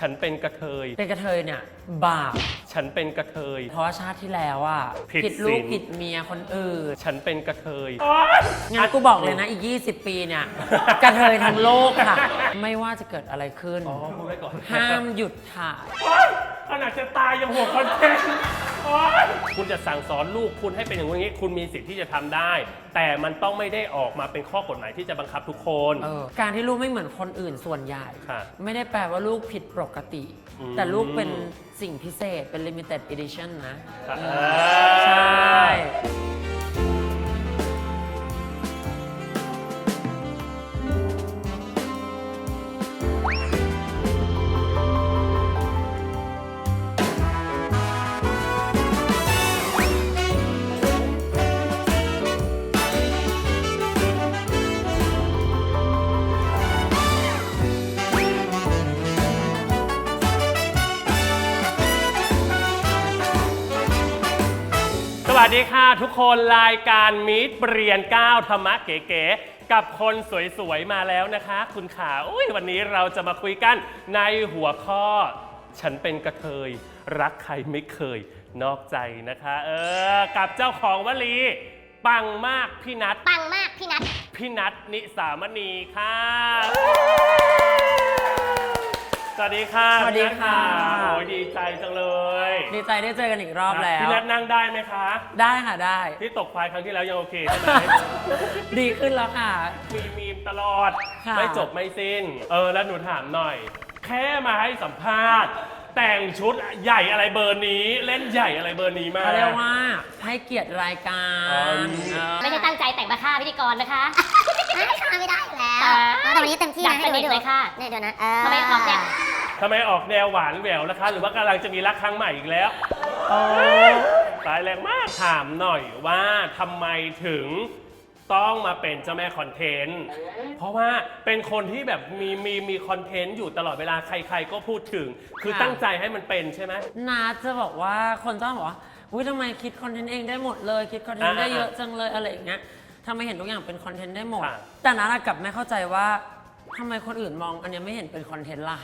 ฉันเป็นกระเทย เป็นกระเทยเนี่ย บาป ฉันเป็นกระเทย เพราะว่าชาติที่แล้วอะผิดลูศีกลผิดเมียคนอื่นฉันเป็นกระเทย งั้นกูบอกเลยนะอีก 20 ปีเนี่ย กระเทยทั้งโลกค่ะ ไม่ว่าจะเกิดอะไรขึ้น อ๋อพูดไว้ก่อน ห้ามหยุดถ่ายโอ๊ย ขนาดจะตายยังหัวคอนเทนต์โอ๊ยคุณจะสั่งสอนลูกคุณให้เป็นอย่างนี้ คุณมีสิทธิ์ที่จะทำได้ แต่มันต้องไม่ได้ออกมาเป็นข้อกฎหมายที่จะบังคับทุกคน เออการที่ลูกไม่เหมือนคนอื่นส่วนใหญ่ ค่ะไม่ได้แปลว่าลูกผิดปกติ อืม แต่ลูกเป็นสิ่งพิเศษเป็น limited edition นะค่ะเออใช่ ทุกคนรายการมิตรเรียนก้าวธรรมะเก๋ๆกับคนสวยๆ มาแล้วนะคะ คุณขาอุ้ยวันนี้เราจะมาคุยกันในหัวข้อ ฉันเป็นกระเทย รักใครไม่เคย นอกใจนะคะ เออ กับเจ้าของวลี ปังมากพี่นัทปังมากพี่นัทพี่นัทนิสามณีค่ะส วัสดีค่ะสวัสดีค่ะ พี่นัทโอ้ยดีใจจังเลยดีใจได้เจอกันอีกรอบแล้ว พี่นัทนั่งได้ไหมคะ ได้ค่ะได้ ที่ตกควายครั้งที่แล้วยังโอเคใช่ไหม ดีขึ้นแล้วค่ะ มีมีมตลอด ค่ะ ไม่จบไม่สิ้น เออ แล้วหนูถามหน่อย แค่มาให้สัมภาษณ์ แต่งชุดใหญ่อะไรเบอร์นี้ เล่นใหญ่อะไรเบอร์นี้มาเขาเรียกว่าให้เกียรติรายการอืม เออไม่ได้ตั้งใจแต่งมาฆ่าพิธีกรนะคะ ไม่ค่ะไม่ได้อยู่แล้วแต่แต่วันนี้เต็มที่อยากนะให้สนิทดูเลยค่ะเนี่ยเดี๋ยวนะทำไมออกเนี่ยทำไมออกแนวหวานแหววนะคะ หรือว่ากำลังจะมีรักครั้งใหม่อีกแล้วตายแรงมากถามหน่อยว่าทำไมถึงต้องมาเป็นเจ้าแม่คอนเทนต์ เพราะว่าเป็นคนที่แบบมีมีมีคอนเทนต์อยู่ตลอดเวลาใคร ๆ ก็พูดถึง คือค่ะ ตั้งใจให้มันเป็นใช่ไหม นาจะบอกว่าคนจ้างบอกว่าอุ้ยทำไมคิดคอนเทนต์เองได้หมดเลย คิดคอนเทนต์ได้อ่าๆเยอะจังเลยอะไรอย่างเงี้ย ทำไมเห็นทุกอย่างเป็นคอนเทนต์ได้หมด ค่ะ แต่นาอะกลับไม่เข้าใจว่า ทำไมคนอื่นมองอันเนี้ยไม่เห็นเป็นคอนเทนต์ล่ะ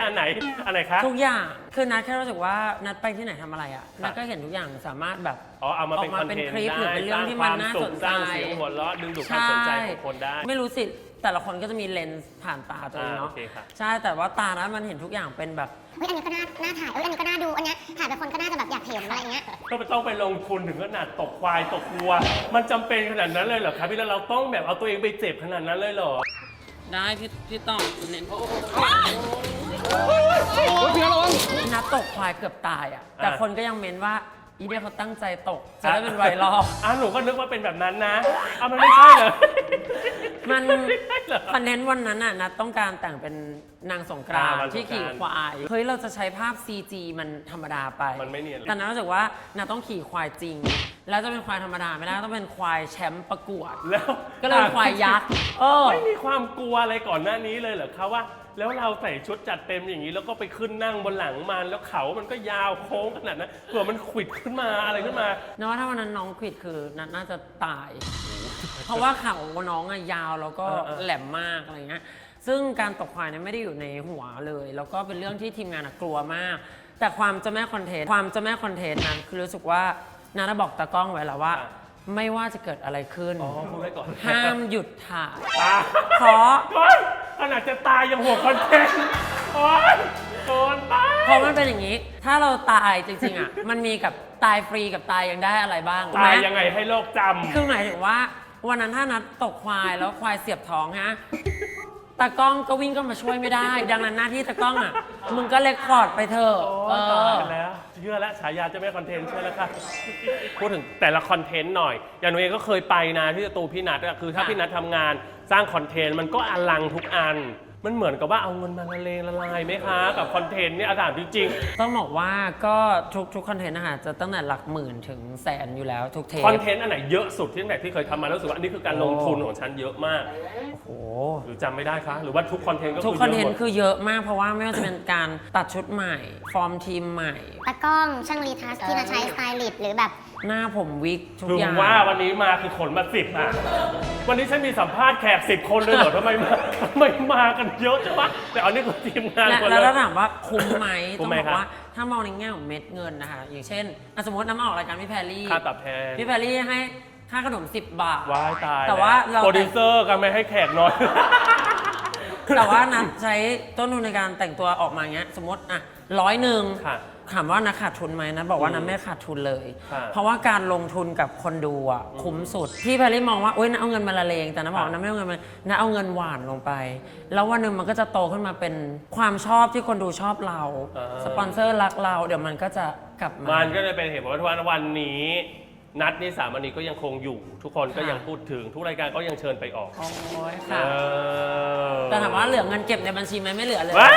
อันไหนอันไหนคะ ทุกอย่างคือนัดแค่รู้สึกว่านัดไปที่ไหนทำอะไรอะนัดก็เห็นทุกอย่างสามารถแบบอ๋อเอามาเป็นออกคมาอนเป็นเทนต์คลิปได้หรือเป็นเรื่องที่มันน่าสนใจสร้างความสุขสร้างเสียงหัวเราะดึงดูดความสนใจของคนได้ ไม่รู้สิแต่ละคนก็จะมีเลนส์ผ่านตาตัวเองเนาะอ่าโอเคค่ะ ใช่แต่ว่าตานั้นมันเห็นทุกอย่างเป็นแบบ เฮ้ยอันนี้ก็น่าน่าถ่าย เอ้ยอันนี้ก็น่าดู อันเนี้ยถ่ายไปคนก็น่าจะแบบอยากเห็นอะไรอย่างเงี้ย ก็ไม่ต้องไปลงทุนถึงขนาดตกควายตกวัว มันจำเป็นขนาดนั้นเลยเหรอครับพี่แล้วเราต้องแบบเอาตัวเองไปเจ็บขนาดนั้นเลยเหรอ ได้พี่พี่ต้องเน้นนัดตกควายเกือบตายอะ แต่อะคนก็ยังเม้นว่า อีเดียเขาตั้งใจตก จะได้เป็นไวรัลอะหนูก็นึกว่าเป็นแบบนั้นนะเอามันไม่ใช่เหรอ มันไม่ใช่เหรอคอนเทนต์วันนั้นน่ะนัดต้องการแต่งเป็นนางสงกรานอ่าต์วันสงกรานต์ที่ขี่ควาย เฮ้ย เราจะใช้ภาพ CG มันธรรมดาไปมันไม่เนียนเลย แต่นัดรู้สึกว่านัดต้องขี่ควายจริง แล้วจะเป็นควายธรรมดาไม่ได้ต้องเป็นควายแชมป์ประกวด แล้วก็เลยเป็นควายยักษ์เออ ไม่มีความกลัวอะไรก่อนหน้านี้เลยเหรอคะว่า แล้วเราใส่ชุดจัดเต็มอย่างนี้ แล้วก็ไปขึ้นนั่งบนหลังมันแล้วเขามันก็ยาวโค้งขนาดนั้นเผื่อมันขวิดขึ้นมาอะไรขึ้นมานว่าถ้าวันนั้นน้องควิดคือนัดน่าจะตาย เพราะว่าเขาน้องอะยาวแล้วก็เออเออแหลมมากอะไรเงี้ย ซึ่งการตกควายเนี่ยไม่ได้อยู่ในหัวเลย แล้วก็เป็นเรื่องที่ทีมงานอะกลัวมาก แต่ความเจ้าแม่คอนเทนต์ความเจ้าแม่คอนเทนต์นั้นคือรู้สึกว่า นานาบอกตากล้องไว้แล้วว่า ไม่ว่าจะเกิดอะไรขึ้น อ๋อพูดไว้ก่อนห้ามหยุดถ่ายตาเพราะโอ๊ยขนาดจะตายยังหัวคอนเทนต์โอ๊ยโดนตายเพราะมันเป็นอย่างนี้ ถ้าเราตายจริงๆอะ มันมีกับตายฟรีกับตายยังได้อะไรบ้างตายไหมยังไงให้โลกจำคือหมายถึงว่า วันนั้นถ้านัดตกควายแล้วควายเสียบท้องฮะตากล้องก็วิ่งก็มาช่วยไม่ได้ ดังนั้นหน้าที่ตากล้องอะ มึงก็เลคคอร์ดไปเถอะโอ้เอยตายอแล้ว เชื่อแล้วฉายาเจะไม่คอนเทนต์เชื่อแล้วค่ะ พูดถึงแต่ละคอนเทนต์หน่อย อย่างหนูเองก็เคยไปนะที่สตูพี่นัทอะคือถ้าพี่นัททำงานสร้างคอนเทนต์มันก็อลังทุกอัน มันเหมือนกับว่าเอาเงินมาละเลงละลายไหมคะ กับคอนเทนต์เนี่ยอาถามจริงต้องบอกว่าก็ทุกทุกคอนเทนต์นะคะจะตั้งแต่หลักหมื่นถึงแสนอยู่แล้วทุกเทๆปคอนเทนต์อันไหนเยอะสุดที่ตั้งแต่ที่เคยทำมาแล้วรู้สึกว่าอันนี้คือการลงทุนของฉันเยอะมาก โอ้โห หรือจำไม่ได้คะหรือว่าทุกคอนเทนต์ก็ทุกคือคอนเยเทอะนหมดต์คือเยอะมากเพราะว่าไม่ว่าจะเป็นการตัดชุดใหม่ ฟอร์มทีมใหม่ ตากล้องช่างรีทัสที่จะใช้สไตลิสต์หรือแบบ หน้าผมวิกทุกถึงอย่างว่าวันนี้มาคือขนมาสิบอะ วันนี้ฉันมีสัมภาษณ์แขกสิบคนเลยเหรอทำไมมาทำไมมากันเยอะจังวะแต่เอานี่คือทีมงานและคนแล้วเลถ้ายถามว่าคุ้มไหมคุ้ต้อมงไหมบอกครับว่า ถ้ามองในแง่ของเม็ดเงินนะคะ อย่างเช่นอะสมมติน้ำมาออกรายการพี่แพรรี่ค่าตอบแทน พี่แพรรี่ให้ค่าขนม 10 บาท ว้ายตายแต่ว่าเรา โปรดิวเซอร์กันไม่ให้แขกน้อย แต่ว่านัดใช้ต้นทุนในการแต่งตัวออกมาเงี้ย สมมติอะร้อยหนึ่งค่ะ ถามว่านักขาดทุนไหมนัดบอกว่าอืมนัดไม่ขาดทุนเลยค่ะเพราะว่าการลงทุนกับคนดูอะคุ้มสุดพี่แพรรี่มองว่าโอ๊ยนัดเอาเงินมาละเลงแต่นัดบอกว่าค่ะนัดไม่เอาเงินมานัดเอาเงินหวานลงไป แล้ววันหนึ่งมันก็จะโตขึ้นมาเป็นความชอบที่คนดูชอบเรา สปอนเซอร์รักเรา เดี๋ยวมันก็จะกลับมา มันก็เลยเป็นเหตุผลว่าวันนี้นั ดนิสามณีก็ยังคงอยู่ ทุกคนก็ค่ะยังพูดถึง ทุกรายการก็ยังเชิญไปออกโอ้ยเอค่ะอแต่ถามว่าเหลือเงินเก็บในบัญชีไหมไม่เหลือเลย ว้าย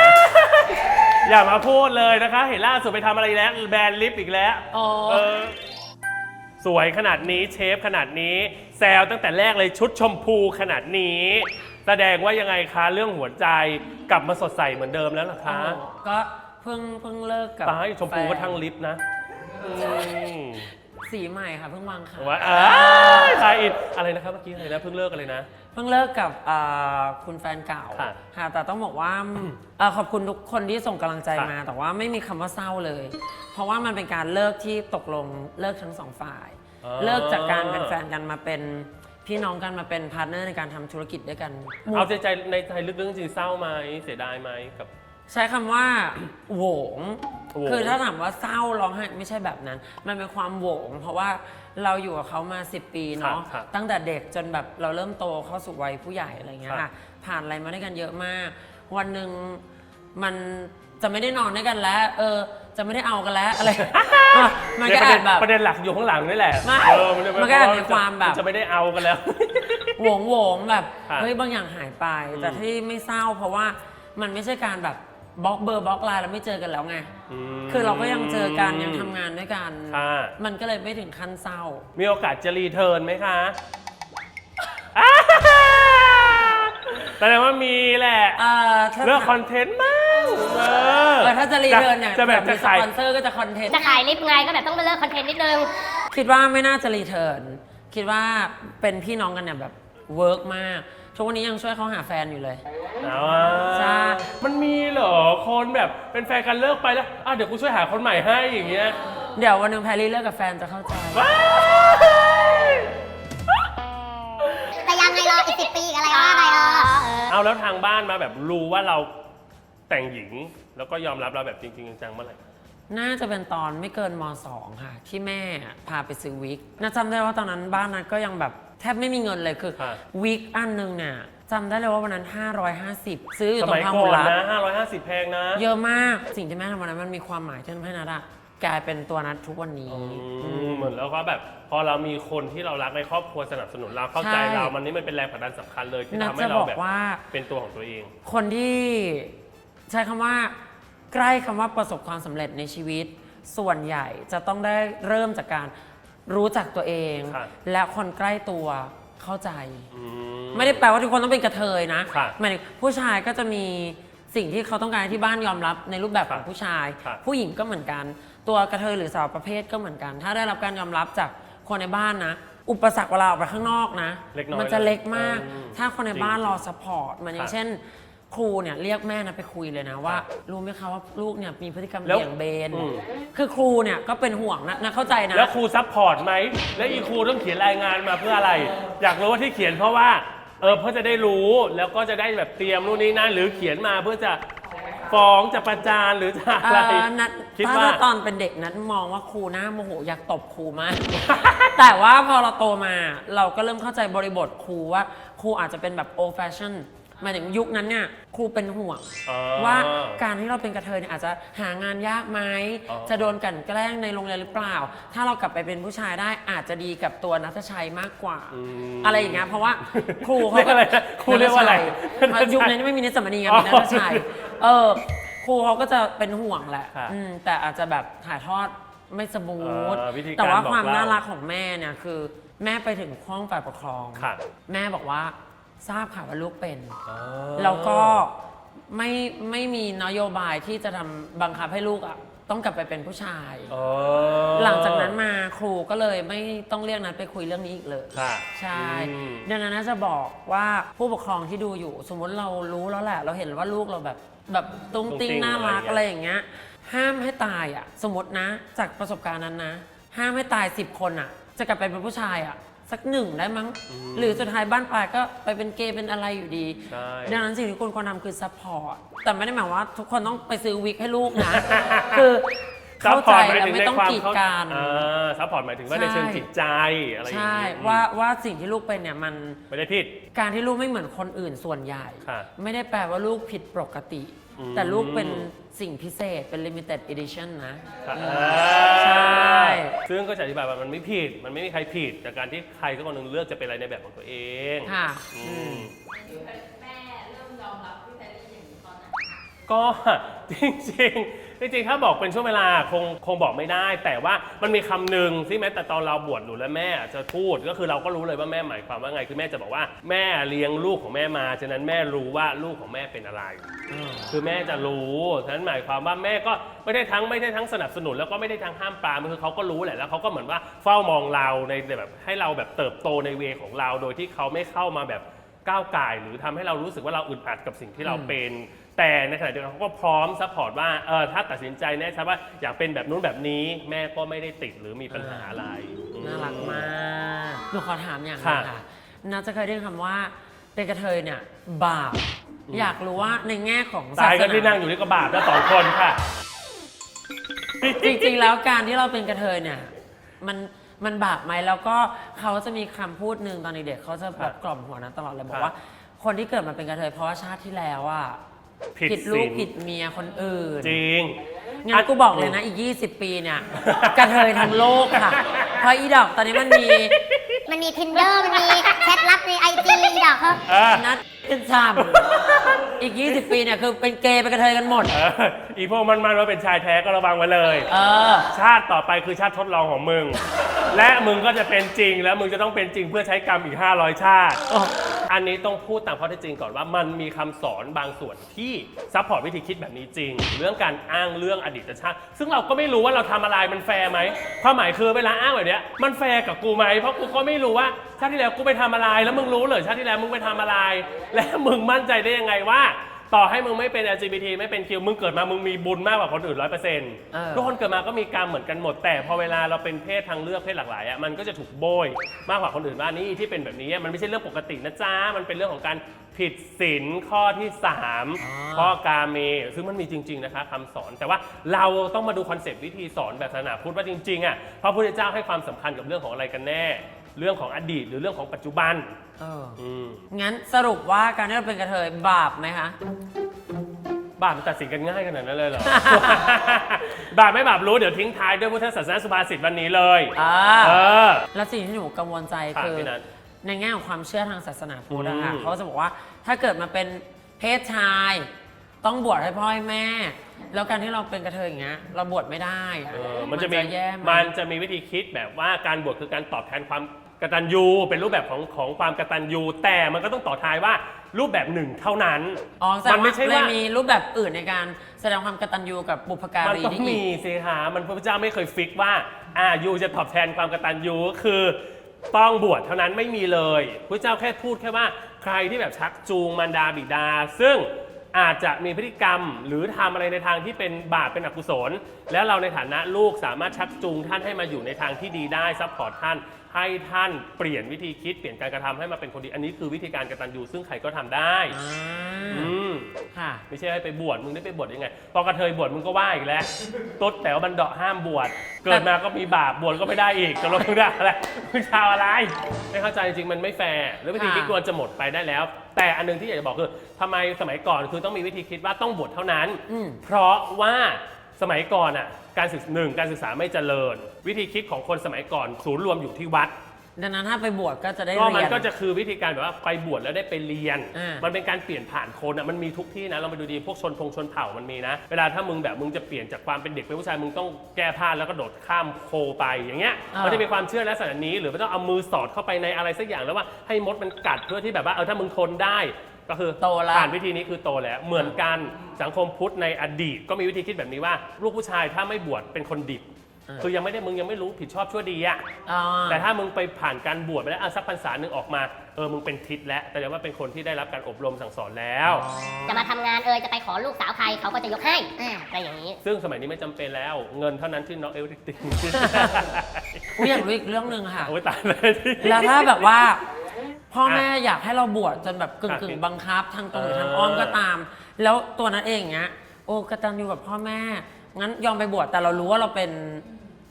อย่ามาพูดเลยนะคะ เห็นล่าสุดไปทำอะไรแล้วแบรนด์ลิปอีกแล้วโอ้เออสวยขนาดนี้เชฟขนาดนี้ แซวตั้งแต่แรกเลยชุดชมพูขนาดนี้ แสดงว่ายังไงคะเรื่องหัวใจกลับมาสดใสเหมือนเดิมแล้วเหรอคะ ก็เพิ่งเพิ่งเลิกกับตายชมพูก็แฟนทั้งลิปนะอืม สีใหม่ค่ะเพิ่งวางขายว่าเอ้ยทายอินอะไรนะครับเมื่อกี้อะไรนะเพิ่งเลิกอะไรนะ เพิ่งเลิกกับอ่าคุณแฟนเก่าค่ะค่ะแต่ต้องบอกว่าเอ่อขอบคุณทุกคนที่ส่งกำลังใจค่ะมาแต่ว่าไม่มีคำว่าเศร้าเลย เพราะว่ามันเป็นการเลิกที่ตกลงเลิกทั้งสองฝ่ายอ๋อเลิกจากการเป็นแฟนกันมาเป็นพี่น้องกันมาเป็นพาร์ทเนอร์ในการทำธุรกิจด้วยกัน เอาใจใจในใจลึกๆจริงๆเศร้าไหมเสียดายไหมกับ ใช้คำว่าโหวง โหวง คือถ้าถามว่าเศร้าร้องไห้ไม่ใช่แบบนั้น มันเป็นความโหวง เพราะว่าเราอยู่กับเขามา 10 ปีเนาะ ครับครับตั้งแต่เด็กจนแบบเราเริ่มโตเข้าสู่วัยผู้ใหญ่อะไรเงี้ยครัค่ะบผ่านอะไรมาด้วยกันเยอะมาก วันหนึ่งมันจะไม่ได้นอนด้วยกันแล้ว เออ จะไม่ได้เอากันแล้วอะไรมันก็เนี่ยประเด็นแอบแบบ ประเด็นหลักอยู่ข้างหลังนี่แหละไม่เออมันก็แอบมีความแบบ จะไม่ได้เอากันแล้ว โหวงโหวงแบบ ครับเฮ้ย บางอย่างหายไปอืมแต่ที่ไม่เศร้าเพราะว่ามันไม่ใช่การแบบ บล็อกเบอร์บล็อกไลน์แล้วไม่เจอกันแล้วไง ม คือเราก็ยังเจอกันยังทำงานด้วยกัน ค่ะ มันก็เลยไม่ถึงขั้นเศร้า มีโอกาสจะรีเทิร์นไหมคะแสดงว่ามีแหละ เอ่อถ้าเลือกคอนเทนต์มั้งเออเออถ้าจะรีเทิร์นเนี่ยจะแบบมีจะสขายปอนเซอร์ก็จะคอนเทนต์ จะขายลิปไงก็แบบต้องมาเลิกคอนเทนต์นิดนึง คิดว่าไม่น่าจะรีเทิร์น คิดว่าเป็นพี่น้องกันเนี่ยแบบเวิร์กมาก ทุกวันนี้ยังช่วยเขาหาแฟนอยู่เลยเอาอะใช่ มันมีเหรอคนแบบเป็นแฟนกันเลิกไปแล้วอะเดี๋ยวกูช่วยหาคนใหม่ให้อย่างเงี้ยเดี๋ยววันหนึ่งแพรรี่เลิกกับแฟนจะเข้าใจ ว้ายแต่ยังไงรออีกสิปีอะไรว่าไปเออ เอาแล้วทางบ้านมาแบบรู้ว่าเราแต่งหญิงแล้วก็ยอมรับเราแบบจริงๆจังๆเมื่อไหร่ น่าจะเป็นตอนไม่เกินม 2 ค่ะ ที่แม่พาไปซื้อวิกน่าจำได้ว่าตอนนั้นบ้านนั้นก็ยังแบบ แทบไม่มีเงินเลยคือครับวิกอันหนึงเนี่ยจำได้เลยว่าวันนั้น 550 ซื้ออยู่สตรมังยพาก่หุอนรัตนะ550 แพงนะ เยอะมากสิ่งที่แม่ทำวันนั้นมันมีความหมายที่ทำให้นัดอะกลายเป็นตัวนัดทุกวันนี้ อืมเหมือนแล้วก็แบบพอเรามีคนที่เรารักในครอบครัวสนับสนุนเราเข้าใจใช่ เรา มันนี่มันเป็นแรงผลักดันสำคัญเลยที่นัดทำให้จะเราบอกแบบว่า เป็นตัวของตัวเอง คนที่ใช้คำว่า ใกล้คำว่าประสบความสำเร็จในชีวิต ส่วนใหญ่จะต้องได้เริ่มจากการ รู้จักตัวเองครับและคนใกล้ตัวเข้าใจ อืไม่ได้แปลว่าทุกคนต้องเป็นกระเทยนะครับหมายถึงผู้ชายก็จะมีสิ่งที่เขาต้องการให้ที่บ้านยอมรับในรูปแบบของครับผู้ชาย ครับผู้หญิงก็เหมือนกัน ตัวกระเทยหรือสาวประเภทก็เหมือนกัน ถ้าได้รับการยอมรับจากคนในบ้านนะ อุปสรรคเวลาออกไปข้างนอกนะ เล็กน้อยมันจะเล็กมาก อืมถ้าคนในจริงบ้านรอสปอร์ตมันอคย่ารังบเช่น ครูเนี่ยเรียกแม่นะไปคุยเลยนะว่าครับรู้ไหมคะว่าลูกเนี่ยมีพฤติกรรมแล้วเบี่ยงเบน อืม คือครูเนี่ยก็เป็นห่วงนะนะเข้าใจนะ แล้วครูซัพพอร์ตไหม แล้วอีครูต้องเขียนรายงานมาเพื่ออะไร อยากรู้ว่าที่เขียนเพราะว่า เออเพื่อจะได้รู้ แล้วก็จะได้แบบเตรียมนู่นนี่นั่นหรือเขียนมาเพื่อจะฟ้องจะประจานหรือจะอะไร เอ่อนัดคิดถ้าว่า ถ้าตอนเป็นเด็กนัดมองว่าครูหน้าโมโหอยากตบครูมาก แต่ว่าพอเราโตมาเราก็เริ่มเข้าใจบริบทครูว่าครูอาจจะเป็นแบบ old fashion หมายถึงยุคนั้นเนี่ยครูเป็นห่วง อ๋อ ว่าการที่เราเป็นกระเทยเนี่ยอาจจะหางานยากไหมอ๋อ จะโดนกลันแกล้งในโรงเรียนหรือเปล่า ถ้าเรากลับไปเป็นผู้ชายได้อาจจะดีกับตัวนัทชัยมากกว่ามอะไรอย่างเงี้ยเพราะว่าครูเขาเรียกอะไรนะครูเรียกว่าอะไรนัทชัยยุคนั้นไม่มีนิสสัมมณีไงมีนัทชัยเออครูเขาก็จะเป็นห่วงแหละค่ะอืมแต่อาจจะแบบถ่ายทอดไม่สมูทเออวิธีการแต่ว่าบอกความเล่าน่ารักของแม่เนี่ยคือ แม่ไปถึงห้องฝ่ายปกครอง ค่ะ แม่บอกว่า ทราบข่าวว่าลูกเป็น อ๋อ แล้วก็ไม่ไม่มีนโยบายที่จะทำบังคับให้ลูกอะต้องกลับไปเป็นผู้ชาย อ๋อหลังจากนั้นมาครูก็เลยไม่ต้องเรียกนัดไปคุยเรื่องนี้อีกเลย ค่ะใช่อืม ดังนั้นน่าจะบอกว่าผู้ปกครองที่ดูอยู่ สมมติเรารู้แล้วแหละ เราเห็นว่าลูกเราแบบแบบตุ้งติ้งน่ารักอะไรอย่างเงี้ยห้ามให้ตายอะ สมมตินะ จากประสบการณ์นั้นนะ ห้ามให้ตาย10คนอะ จะกลับไปเป็นผู้ชายอะ สักหนึ่งได้มั้ง หรือสุดท้ายบ้านปลายก็ไปเป็นเกย์เป็นอะไรอยู่ดี ใช่ ดังนั้นสิ่งที่คุณควรทำคือซัพพอร์ตแต่ไม่ได้หมายว่าทุกคนต้องไปซื้อวิกให้ลูกนะ คือเข้าใจหมายแล้วถึงไม่ในต้องความกีดเข้ากัน อ่าซัพพอร์ตหมายถึงว่าในใช่เชิงจิตใจอะไรอย่างใช่นี้ว่าว่าสิ่งที่ลูกเป็นเนี่ยมัน ไม่ได้ผิด การที่ลูกไม่เหมือนคนอื่นส่วนใหญ่ ค่ะ ไม่ได้แปลว่าลูกผิดปกติอืม แต่ลูกเป็นสิ่งพิเศษเป็น limited edition นะค่ะใช่ ซึ่งก็จะอธิบายว่ามันไม่ผิด มันไม่มีใครผิดจากการที่ใครสักคนหนึ่งเลือกจะเป็นอะไรในแบบของตัวเองค่ะ อือืมม ก็จริงๆจริงๆถ้าบอกเป็นช่วงเวลาคงคงบอกไม่ได้ แต่ว่ามันมีคำหนึ่งที่แม้แต่ตอนเราบวชหนูและแม่จะพูดก็คือเราก็รู้เลยว่าแม่หมายความว่าไงคือแม่จะบอกว่าแม่เลี้ยงลูกของแม่มาฉะนั้นแม่รู้ว่าลูกของแม่เป็นอะไร คือแม่จะรู้ฉะนั้นหมายความว่าแม่ก็ไม่ได้ทั้งไม่ได้ทั้งสนับสนุน แล้วก็ไม่ได้ทั้งห้ามปรามคือเขาก็รู้แหละแล้วเขาก็เหมือนว่าเฝ้ามองเราในแบบให้เราแบบเติบโตในเวของเรา โดยที่เขาไม่เข้ามาแบบก้าวไก่ายหรือทำให้เรารู้สึกว่าเราอึดอัดกับสิ่งที่เราเป็น แต่ในขณะเดียวกันเขาก็พร้อมซัพพอร์ตว่าเออถ้าตัดสินใจแน่ชัดว่าอยากเป็นแบบนู้นแบบนี้ แม่ก็ไม่ได้ติดหรือมีปัญหาอะไร น่ารักมากหนูขอถามอย่างหนึค่ะงค่ะน่าจะเคยได้ยินคำว่าเป็นกระเทยเนี่ยบาปอยากรู้ว่าในแง่ของศาตายสก็ที่นั่นางอยู่นี่ก็บาปแล้วสองคนค่ะจริงๆแล้วการที่เราเป็นกระเทยเนี่ยมันมันบาปไหมแล้วก็เขาจะมีคำพูดหนึ่งตอนเด็กๆเขาจะแบบกล่อมหัวนะตลอดเลยบอครักบว่า คนที่เกิดมาเป็นกระเทยเพราะว่าชาติที่แล้วอะ ผิดผิดลูศีกลผิดเมียคนอื่นจริง งั้นกูบอกเลยนะ อีก 20 ปีเนี่ย กระเทยทั้งโลกค่ะ เพราะอีดอกตอนนี้มันมีมันมี tinder มันมีแชทลับในไอจีดอกเขาเออนัดเป็นซ้ำอีก 20 ปีเนี่ยคือเป็นเกย์เป็นกระเทยกันหมด เอออีพวกมันมันว่าเป็นชายแท้ก็ระวังไว้เลย เออ ชาติต่อไปคือชาติทดลองของมึง และมึงก็จะเป็นจริงแล้วมึงจะต้องเป็นจริงเพื่อใช้กรรมอีก 500 ชาติ โอ้ อันนี้ต้องพูดตามข้อเท็จจริงก่อนว่ามันมีคำสอนบางส่วนที่ซัพพอร์ตวิธีคิดแบบนี้จริง เรื่องการอ้างเรื่องอดีตชาติ ซึ่งเราก็ไม่รู้ว่าเราทำอะไรมันแฟร์ไหมความหมายคือเวลาอ้างแบบเนี้ยมันแฟร์กับกูไหมเพราะกูก็ไม่รู้ว่าชาติที่แล้วกูไปทำอะไร แล้วมึงรู้เหรอชาติที่แล้วมึงไปทำอะไร และมึงมั่นใจได้ยังไงว่า ต่อให้มึงไม่เป็น LGBT ไม่เป็นคิวมึงเกิดมามึงมีบุญมากกว่าคนอื่นร้อยเปอร์เซ็นต์เออ ทุกคนเกิดมาก็มีกรรมเหมือนกันหมด แต่พอเวลาเราเป็นเพศทางเลือกเพศหลากหลายอะมันก็จะถูกโบยมากกว่าคนอื่นว่านี่ที่เป็นแบบนี้มันไม่ใช่เรื่องปกตินะจ๊ะมันเป็นเรื่องของการผิดศีลข้อที่3ข้อกาเมซึ่งมันมีจริง ๆนะคะคำสอน แต่ว่าเราต้องมาดูคอนเซปต์วิธีสอนแบบศาสนาพุทธว่าจริงๆอะพระพุทธเจ้าให้ความสำคัญกับเรื่องของอะไรกันแน่ เรื่องของอดีตหรือเรื่องของปัจจุบันเอออืมงั้นสรุปว่าการที่เราเป็นกระเทยบาปไหมคะ บาปมันตัดสินกันง่ายขนาดนั้นเลยเหรอ บาปไม่บาปรู้เดี๋ยวทิ้งท้ายด้วยพุทธศาสนาสุภาษิตวันนี้เลยอ่า เออ แล้วสิ่งที่หนูกังวลใจค่ะคือ พี่นัทในแง่ของความเชื่อทางศาสนาพุทธอะค่ะอืม เขาจะบอกว่าถ้าเกิดมาเป็นเพศชาย ต้องบวชให้พ่อให้แม่ แล้วการที่เราเป็นกระเทยอย่างเงี้ย เราบวชไม่ได้อะเออมันจะมีแย่ไหมันจะมีวิธีคิดแบบว่าการบวชคือการตอบแทนความกตัญญูเป็นรูปแบบของของความกตัญญูแต่มันก็ต้องต่อท้ายว่ารูปแบบหนึ่งเท่านั้นอ๋อแสดมังไม่ว่าใช่เลยว่า มีรูปแบบอื่นในการแสดงความกตัญญูกับบุพกามันรีต้องได้อีมีก สิคะมันพระพุทธเจ้าไม่เคยฟิกว่าอ่ายูจะตอบแทนความกตัญญูคือต้องบวชเท่านั้นไม่มีเลยพระเจ้าแค่พูดแค่ว่าใครที่แบบชักจูงมารดาบิดา ซึ่ง อาจจะมีพฤติกรรมหรือทำอะไรในทางที่เป็นบาปเป็นอกุศล แล้วเราในฐานะลูกสามารถชักจูงท่านให้มาอยู่ในทางที่ดีได้ซัพพอร์ตท่าน ให้ท่านเปลี่ยนวิธีคิดเปลี่ยนการกระทำให้มาเป็นคนดี อันนี้คือวิธีการกตัญญูซึ่งใครก็ทำได้อ่าอืมค่ะไม่ใช่ให้ไปบวชมึงได้ไปบวชยังไงพอกระเทยบวชมึงก็ว่าอีกแล้วตุ๊ดแต่ว่าบันเดาะห้ามบวชเกิดมาก็มีบาปบวชก็ไม่ได้อีกจะลงมึงได้อะไรมึงชาวอะไรไม่เข้าใจจริงๆมันไม่แฟร์แล้ววิธีคิดค่ะควรจะหมดไปได้แล้ว แต่อันหนึงที่อยากจะบอกคือทำไมสมัยก่อนคือต้องมีวิธีคิดว่าต้องบวชเท่านั้น อืม เพราะว่าสมัยก่อนอะ การศึกหนึ่งการศึกษาไม่เจริญ วิธีคิดของคนสมัยก่อนศูนย์รวมอยู่ที่วัด ดังนั้นถ้าไปบวชก็จะได้ก็เรีมันยน ก็จะคือวิธีการแบบว่าไปบวชแล้วได้ไปเรียน อ่ามัมันเป็นการเปลี่ยนผ่านคนอะมันมีทุกที่นะเราไปดูดีพวกชนพงชนเผ่ามันมีนะ เวลาถ้ามึงแบบมึงจะเปลี่ยนจากความเป็นเด็กเป็นผู้ชายมึงต้องแก้ผ้าแล้วก็โดดข้ามโคไปอย่างเงี้ยอ่ามั มันจะมีความเชื่อลักษณะนี้ หรือไม่ต้องเอามือสอดเข้าไปในอะไรสักอย่างแล้วว่าให้มดมันกัดเพื่อที่แบบว่าเออถ้ามึงทนได้ ก็คือโตแล้วผ่านวิธีนี้คือโตแล้ว เหมือนกันสังคมพุทธในอดีต ก็มีวิธีคิดแบบนี้ว่า ลูกผู้ชายถ้าไม่บวชเป็นคนดิบ คือยังไม่ได้มึงยังไม่รู้ผิดชอบชั่วดีอะอ่าแต่ถ้ามึงไปผ่านการบวชไปแล้วอะสักพรรษาหนึ่งออกมาเออมึงเป็นทิศแล้ว แต่ว่าเป็นคนที่ได้รับการอบรมสั่งสอนแล้ว จะมาทำงานเอยจะไปขอลูกสาวใครเขาก็จะยกให้อ่าอะไรอย่างนี้ซึ่งสมัยนี้ไม่จำเป็นแล้ว เงินเท่านั้นที่น้องเอลติงกูอยากรู้อีกเรื่องหนึ่งค่ะ โอ้ยตายเลยที่แล้วถ้าแบบว่า พ่อแม่อยากให้เราบวชจนแบบกึ่งอะกึ่งบังคับ ทางตรงหรือเออทางอ้อมก็ตาม แล้วตัวนั้นเองเนี้ยโอ้กระตันอยู่กับพ่อแม่ งั้นยอมไปบวชแต่เรารู้ว่าเราเป็น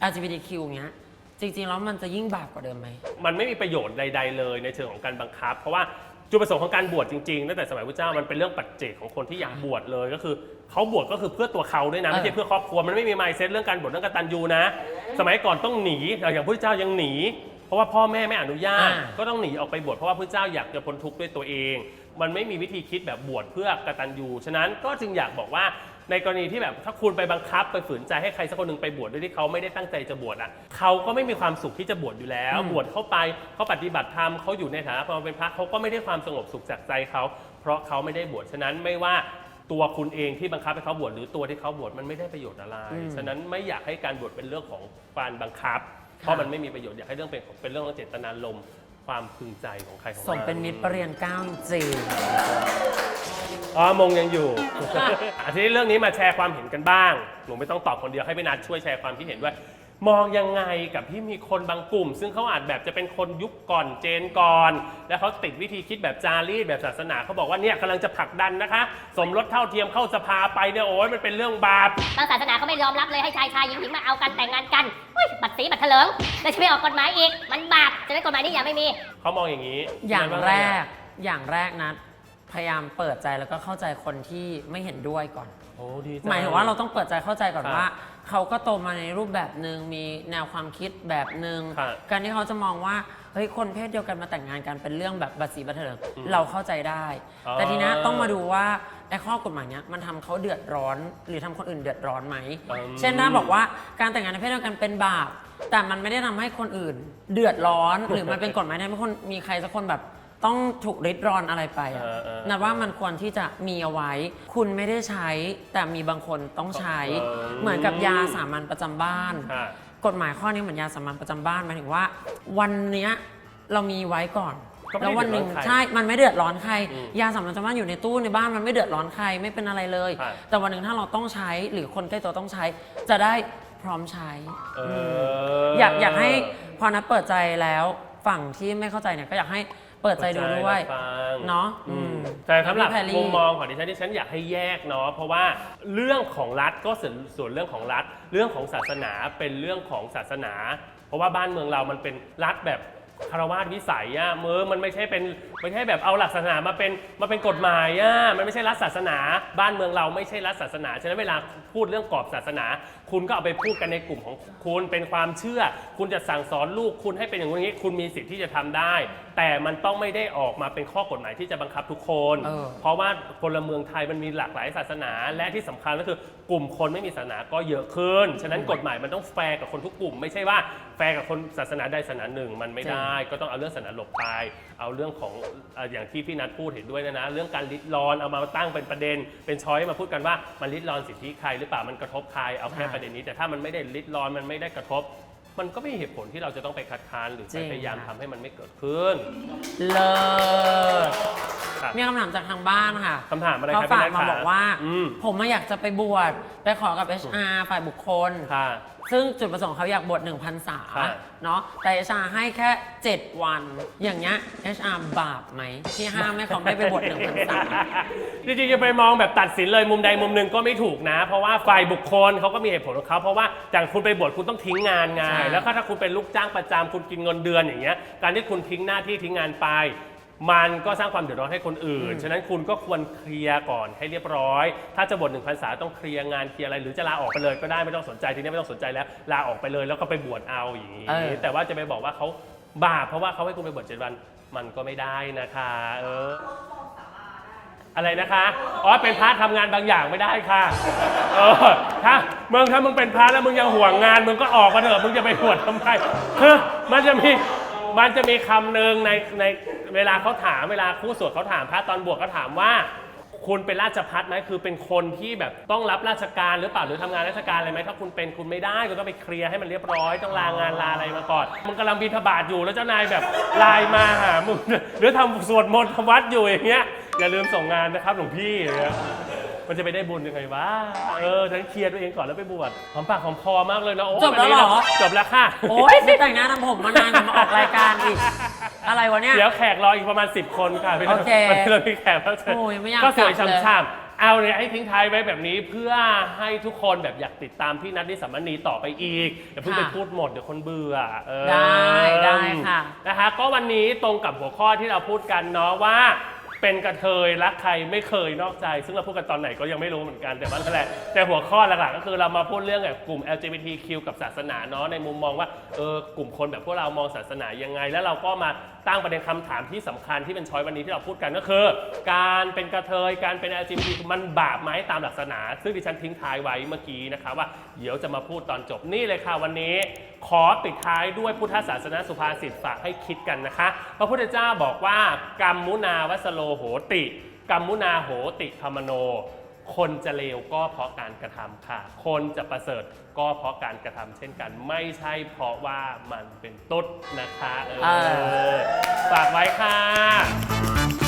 LGBTQ เงี้ยจริงๆแล้วมันจะยิ่งบาปกว่าเดิมไหม มันไม่มีประโยชน์ใด ๆ เลยในเชิงของการบังคับ เพราะว่าจุดประสงค์ของการบวชจริงๆตั้งแต่สมัยพระเจ้ามันเป็นเรื่องปัจเจกของคนที่อยากบวชเลยก็คือเขาบวชก็คือเพื่อตัวเขาด้วยนะไม่ใช่เพื่อครอบครัวมันไม่มีไมเซ็ตเรื่องการบวชเรื่องกตัญญูนะ สมัยก่อนต้องหนีอย่างพระเจ้ายังหนี เพราะว่าพ่อแม่ไม่อนุญาต อ่า ก็ต้องหนีออกไปบวชเพราะว่าพระเจ้าอยากจะพ้นทุกข์ด้วยตัวเอง มันไม่มีวิธีคิดแบบบวชเพื่อกตัญญูฉะนั้นก็จึงอยากบอกว่าในกรณีที่แบบถ้าคุณไปบังคับไปฝืนใจให้ใครสักคนหนึ่งไปบวชโดยที่เขาไม่ได้ตั้งใจจะบวชอะเขาก็ไม่มีความสุขที่จะบวชอยู่แล้ว บวชเข้าไปเขาปฏิบัติธรรมเขาอยู่ในฐานะความเป็นพระเขาก็ไม่ได้ความสงบสุขจากใจเขาเพราะเขาไม่ได้บวชฉะนั้นไม่ว่าตัวคุณเองที่บังคับให้เขาบวชหรือตัวที่เขาบวชมันไม่ได้ประโยชน์อะไร ฉะนั้นไม่อยากให้การบวชเป็นเรื่องของการบังคับ เพราะมันไม่มีประโยชน์อยากให้เรื่องเป็นเป็นเรื่องของเจตนารมณ์ความพึงใจของใครของสมเป็นมิตรประเรียนเก้าจริง อ๋อมงยังอยู่อาทีนี้เรื่องนี้มาแชร์ความเห็นกันบ้างหนูไม่ต้องตอบคนเดียวให้พี่นัทช่วยแชร์ความคิดเห็นด้วย มองยังไงกับที่มีคนบางกลุ่ม ซึ่งเขาอาจแบบจะเป็นคนยุคก่อนเจนก่อน แล้วเขาติดวิธีคิดแบบจารีตแบบศาสนาเขาบอกว่าเนี่ยกำลังจะผลักดันนะคะ สมรสเท่าเทียมเข้าสภาไปเนี่ยโอ้ยมันเป็นเรื่องบาปบางศาสนาเขาไม่ยอมรับเลยให้ชายชายหญิงหญิงมาเอากันแต่งงานกันอุ้ยบัตรสีบัตรเถลิงแล้วจะไม่ออกกฎหมายอีกมันบาปฉะนั้นกฎหมายนี้อย่าไม่มีเขามองอย่างนี้อย่างว่แรไะกอย่างแรกนะพยายามเปิดใจแล้วก็เข้าใจคนที่ไม่เห็นด้วยก่อน โอ้ดีจังหมายถึงว่าเราต้องเปิดใจเข้าใจก่อนครับว่า เขาก็โตมาในรูปแบบหนึ่งมีแนวความคิดแบบหนึ่งครับการที่เขาจะมองว่าเฮ้ยคนเพศเดียวกันมาแต่งงานกันเป็นเรื่องแบบบัตรสีบัตรเถลิงอืมเราเข้าใจได้ อ๋อ แต่ทีนี้ต้องมาดูว่าไอ้ข้อกฎหมายเนี้ยมันทำเขาเดือดร้อนหรือทำคนอื่นเดือดร้อนไหมอืมเช่นถ้าบอกว่าการแต่งงานในเพศเดียวกันเป็นบาปแต่มันไม่ได้ทำให้คนอื่น เดือดร้อน หรือมันเป็นกฎหมายที่ทำให้คนมีใครสักคนแบบ ต้องถูกริดรอนอะไรไปอะเออเออนับว่ามันควรที่จะมีเอาไว้ คุณไม่ได้ใช้แต่มีบางคนต้องใช้ เออ เหมือนกับยาสามัญประจำบ้านค่ะ กฎหมายข้อนี้เหมือนยาสามัญประจำบ้านหมายถึงว่า วันเนี้ยเรามีไว้ก่อน ก็ไม่ได้แล้ววันหนึ่งเดือดร้อนใครใช่ มันไม่เดือดร้อนใคร อืมยาสามัญประจำบ้านอยู่ในตู้ในบ้านมันไม่เดือดร้อนใครไม่เป็นอะไรเลยครับแต่วันหนึ่งถ้าเราต้องใช้หรือคนใกล้ตัวต้องใช้ จะได้พร้อมใช้ เอมออยากอยากให้พอนัดเปิดใจแล้วฝั่งที่ไม่เข้าใจเนี่ยก็อยากให้ เปิดใจดูด้วยเข้าใจรับฟังเนาะอืมอืมแต่สำหรับพี่แพรรี่ มุมมองของดิฉันที่ฉันอยากให้แยกเนาะเพราะว่าเรื่องของรัฐก็ส่วนส่วนเรื่องของรัฐ เรื่องของศาสนาเป็นเรื่องของศาสนา เพราะว่าบ้านเมืองเรามันเป็นรัฐแบบ คารวาสวิสัยอะมือมันไม่ใช่เป็นไม่ใช่แบบเอาหลักศาสนามาเป็นมาเป็นกฎหมายอะมันไม่ใช่รัฐศาสนา บ้านเมืองเราไม่ใช่รัฐศาสนาฉะนั้นเวลาพูดเรื่องกรอบศาสนา คุณก็เอาไปพูดกันในกลุ่มของคุณเป็นความเชื่อ คุณจะสั่งสอนลูกคุณให้เป็นอย่างนี้คุณมีสิทธิ์ที่จะทำได้ แต่มันต้องไม่ได้ออกมาเป็นข้อกฎหมายที่จะบังคับทุกคนเออเพราะว่าพลเมืองไทยมันมีหลากหลายศาสนา และที่สำคัญก็คือกลุ่มคนไม่มีศาสนาก็เยอะขึ้น ฉะนั้นกฎหมายมันต้องแฟร์กับคนทุกกลุ่ม ไม่ใช่ว่า แฟร์กับคนศาสนาใดศาสนาหนึ่งมันไม่ได้ ก็ต้องเอาเรื่องศาสนาหลบไป เอาเรื่องของเอ่ออย่างที่พี่นัทพูดเห็นด้วยนะนะ เรื่องการลิดรอนเอามาตั้งเป็นประเด็น เป็นช้อยมาพูดกันว่ามันลิดรอนสิทธิใครหรือเปล่ามันกระทบใครเอาแค่ใช่ประเด็นนี้ แต่ถ้ามันไม่ได้ลิดรอนมันไม่ได้กระทบ มันก็ไม่มีเหตุผลที่เราจะต้องไปคัดค้านหรือจริง พยายามค่ะทำให้มันไม่เกิดขึ้น เลิศ ครับมีคำถามจากทางบ้านค่ะคำถามอะไรเขาครับฝากพี่นัทมาคะบอกว่า อืม ผมมาอยากจะไปบวชไปขอกับ HR ฝ่ายบุคคล ค่ะ ซึ่งจุดประสงค์เขาอยากบวช1 0 0 0ษาค่ะ เนาะแต่ HR ให้แค่ 7 วัน อย่างเงี้ย HR บาปไหม ที่ห้ามให้เขาไม่ไปบวช1 0 0 0ษา จริงๆจะไปมองแบบตัดสินเลยมุมใดมุมหนึ่งก็ไม่ถูกนะ เพราะว่าฝ่ายบุคคลเขาก็มีเหตุผลของเขาเพราะว่าอย่างคุณไปบวชคุณต้องทิ้งงานไงใช่ แล้วถ้าคุณเป็นลูกจ้างประจำคุณกินเงินเดือนอย่างเงี้ยการที่คุณทิ้งหน้าที่ทิ้งงานไป มันก็สร้างความเดือดร้อนให้คนอื่น ฉะนั้นคุณก็ควรเคลียร์ก่อนให้เรียบร้อย ถ้าจะบวชหนึ่งพรรษาต้องเคลียร์งานเคลียร์อะไรหรือจะลาออกไปเลยก็ได้ไม่ต้องสนใจทีนี้ไม่ต้องสนใจแล้วลาออกไปเลยแล้วก็ไปบวชเอาอย่างนี้ เออ แต่ว่าจะไปบอกว่าเขาบาปเพราะว่าเขาให้คุณไปบวชเจ็ดวัน มันก็ไม่ได้นะคะเอออะไรนะคะอ๋อเป็นพระทำงานบางอย่างไม่ได้ค่ะเออถ้ามึงถ้ามึงเป็นพระแล้วมึงยังห่วงงานมึงก็ออกมาเถอะมึงจะไปบวชทำไมเฮ้ยมันจะมี มันจะมีคำหนึ่งในในเวลาเขาถามเวลาคู่สวดเขาถามพระตอนบวชเขาถามว่า คุณเป็นราชพัฒไหมคือเป็นคนที่แบบต้องรับราชการหรือเปล่าหรือทำงานราชการอะไรไหมถ้าคุณเป็นคุณไม่ได้คุณต้องไปเคลียร์ให้มันเรียบร้อยต้องลางานลาอะไรมาก่อนมึงกำลังบินทบาทอยู่แล้วเจ้านายแบบไลน์มาหามึงหรือทำสวดมนต์ทำวัดอยู่อย่างเงี้ยอย่าลืมส่งงานนะครับหลวงพี่อย่างเงี้ย มันจะไปได้บุญยังไงวะเออฉันเคลียร์ตัวเองก่อนแล้วไปบวชหอมปากหอมคอมากเลยนะโอ้จบแล้วเหรอ นนี้าจบแล้วค่ะ โอ๊ยไม่แต่งหน้าทำผมมานานกว่ามาออกรายการอีก อะไรวะเนี่ย เดี๋ยวแขกรออีกประมาณ 10 คนค่ะพี่โอเควันนี้เรามีแขกรับเชิญโอ้ยไม่อยากก็สวยกลับเลยช่ำๆเอาเนี่ยให้ทิ้งท้ายไว้แบบนี้เพื่อให้ทุกคนแบบอยากติดตามพี่นัทนิสัมมณีต่อไปอีกอย่าเพิ่งไปพูดหมดเดี๋ยวคนเบื่อเออ ได้ได้ค่ะ นะคะก็วันนี้ตรงกับหัวข้อที่เราพูดกันเนาะว่า เป็นกระเทยรักใครไม่เคยนอกใจ ซึ่งเราพูดกันตอนไหนก็ยังไม่รู้เหมือนกันแต่ว่านั่นแหละแต่หัวข้อหลักๆก็คือเรามาพูดเรื่องแบบกลุ่ม LGBTQ กับศาสนาเนาะในมุมมองว่าเออกลุ่มคนแบบพวกเรามองศาสนายังไง แล้วเราก็มา ตั้งประเด็นคำถามที่สำคัญที่เป็นช้อยวันนี้ที่เราพูดกันก็คือ การเป็นกระเทยการเป็น LGBT มันบาปไหมตามหลักศาสนา ซึ่งดิฉันทิ้งท้ายไว้เมื่อกี้นะคะว่าเดี๋ยวจะมาพูดตอนจบนี่เลยค่ะวันนี้ ขอปิดท้ายด้วยพุทธศาสนาสุภาษิตฝากให้คิดกันนะคะ พระพุทธเจ้าบอกว่ากรรมมุนาวัสโลโหติกรรมมุนาโหติธรรมโน คนจะเลวก็เพราะการกระทำค่ะ คนจะประเสริฐก็เพราะการกระทำเช่นกัน ไม่ใช่เพราะว่ามันเป็นตุ๊ดนะคะ เอเออฝากไว้ค่ะ